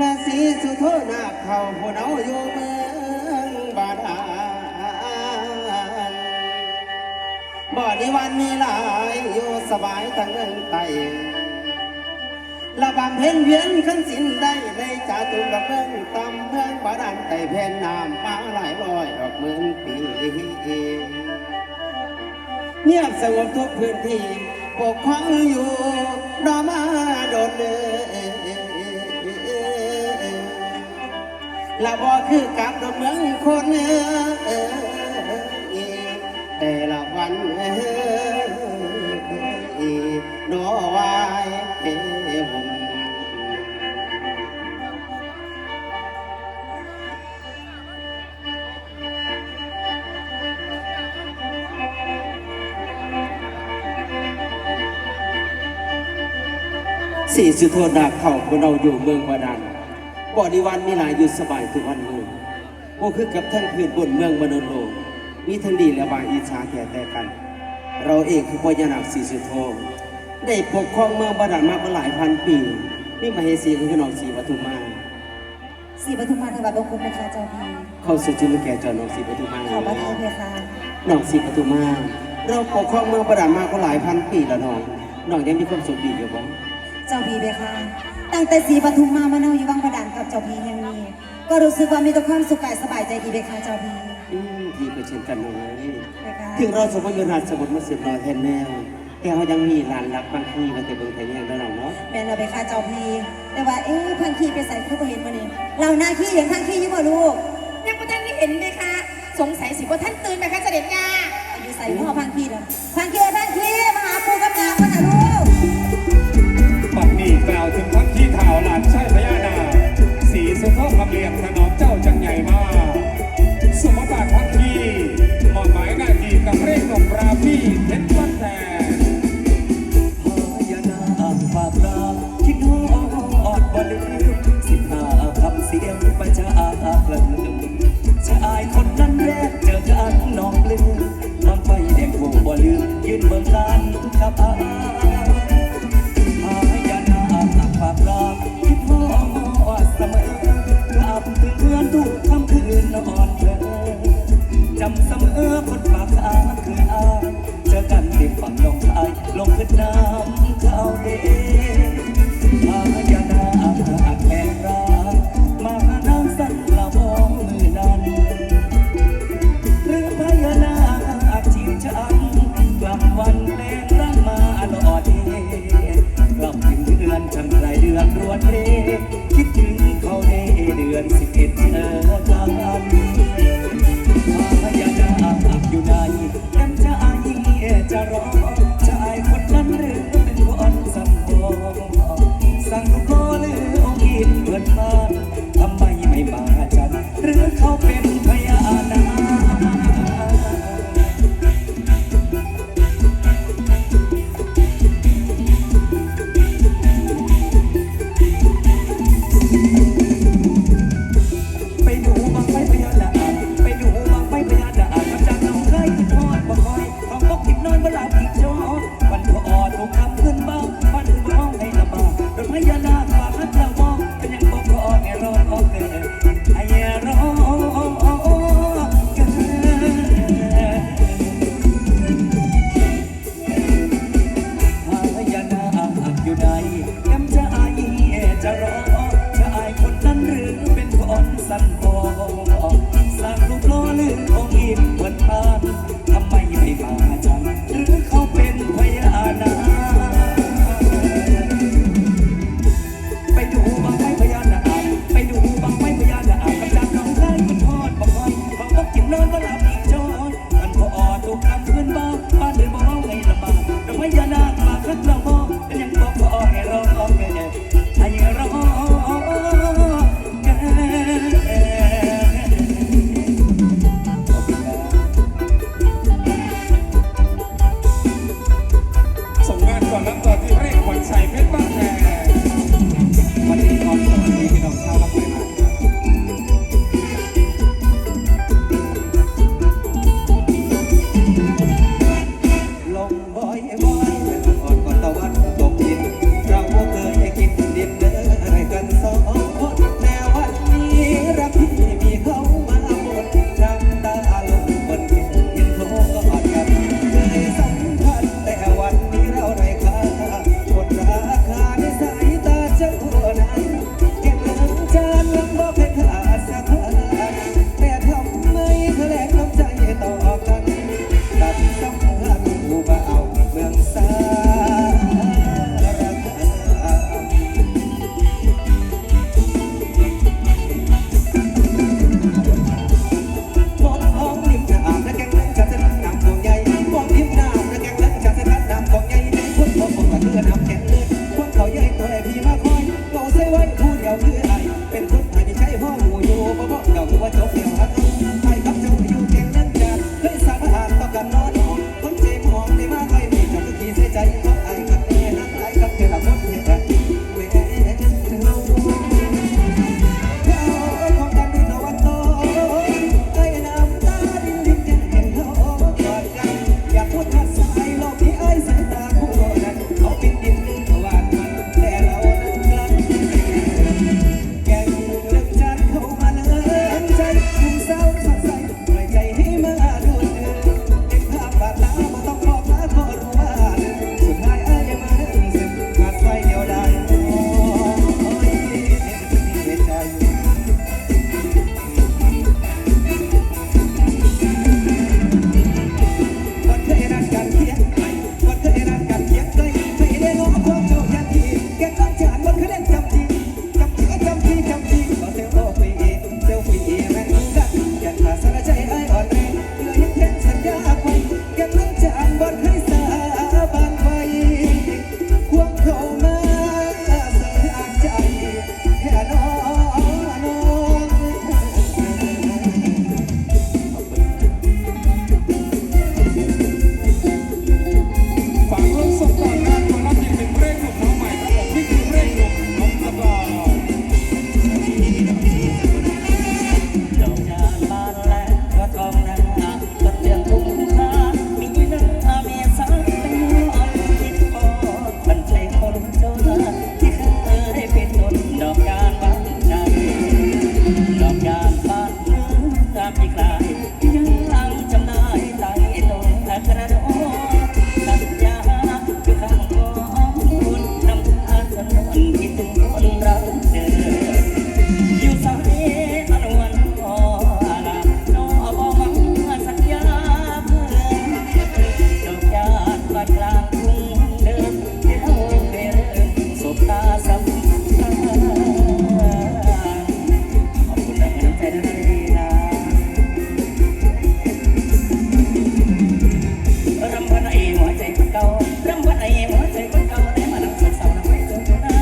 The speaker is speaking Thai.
นาสีสุโธนาเขาผู้เนาอยู่เมืองบาดาลบ่อนิวันมีหลายอยู่สบายทั้งเงินไตระบำเพ็ญเวียนขันสินได้ในจ่าตุกับเมืองตำเมืองบาดาลไต่เพนน้ำมาหลายร้อยดอกหมื่นปีเงียบสงบทุกพื้นที่ปกครองอยู่รอมาโดนเลย ละบ่คือกับดอกเมืองคนแต่ละวันนอวายหุ่นสี่สุโธนาเข้าคนเราอยู่เมืองบาดาล บ่อนิวันมีหลายอยู่สบายทุกวันเมืองโอ้คือกับท่านพื้นบนเมืองมโนโลกมีทั้งดีและบายอิจฉาแก่แต่กัน เราเองคือพญานาคสีสุโธได้ปกครองเมืองบาดาลมากว่าหลายพันปีนี่มาเฮสีคือน้องสีปทุมมาสีปทุมมาถวายบังคมนะคะเจ้าพี่เข้าสู่จุลแก่จอน้องสีปทุมมาขอพระทัยเพคะน้องสีปทุมมาเราปกครองเมืองบาดาลมากว่าหลายพันปีแล้วน้องน้องยังมีความสุขดีอยู่บ้างเจ้าพี่เพคะ ตั้งแต่สีปทุมมามาเนาอยู่วังประดานกับเจ้าพี่แห่งนี้ ก็รู้สึกว่ามีแต่ความสุขกายสบายใจดีเพคะเจ้าพี่อืมดีก็เช่นกันน้องเอ้ยเพคะถึงเราสมมติอยู่ราชสมุทรมาสืบรอยแทนแนวแต่เขายังมีหลานรักบางทีมาแต่เบิ่งไทยยังได้เราเนาะแม่นเราเพคะเจ้าพี่แต่ว่าเอ๊ะพังคีไปใส่เขาก็เห็นมานี่เราหน้าขี้เห็นพังคีอยู่บ่ลูกยังบ่ท่านได้เห็นเลยค่ะสงสัยสิบ่ท่านตื่นนะคะเสด็จย่าอยู่ใส่พ่อพังคีเนาะพังคีพังคีมาหาปู่กับย่ามาหาลูกปัดนี้กล่าวถึงพักที่เท้า หลานชายพญานาสีสุโขคำเรียงถนอ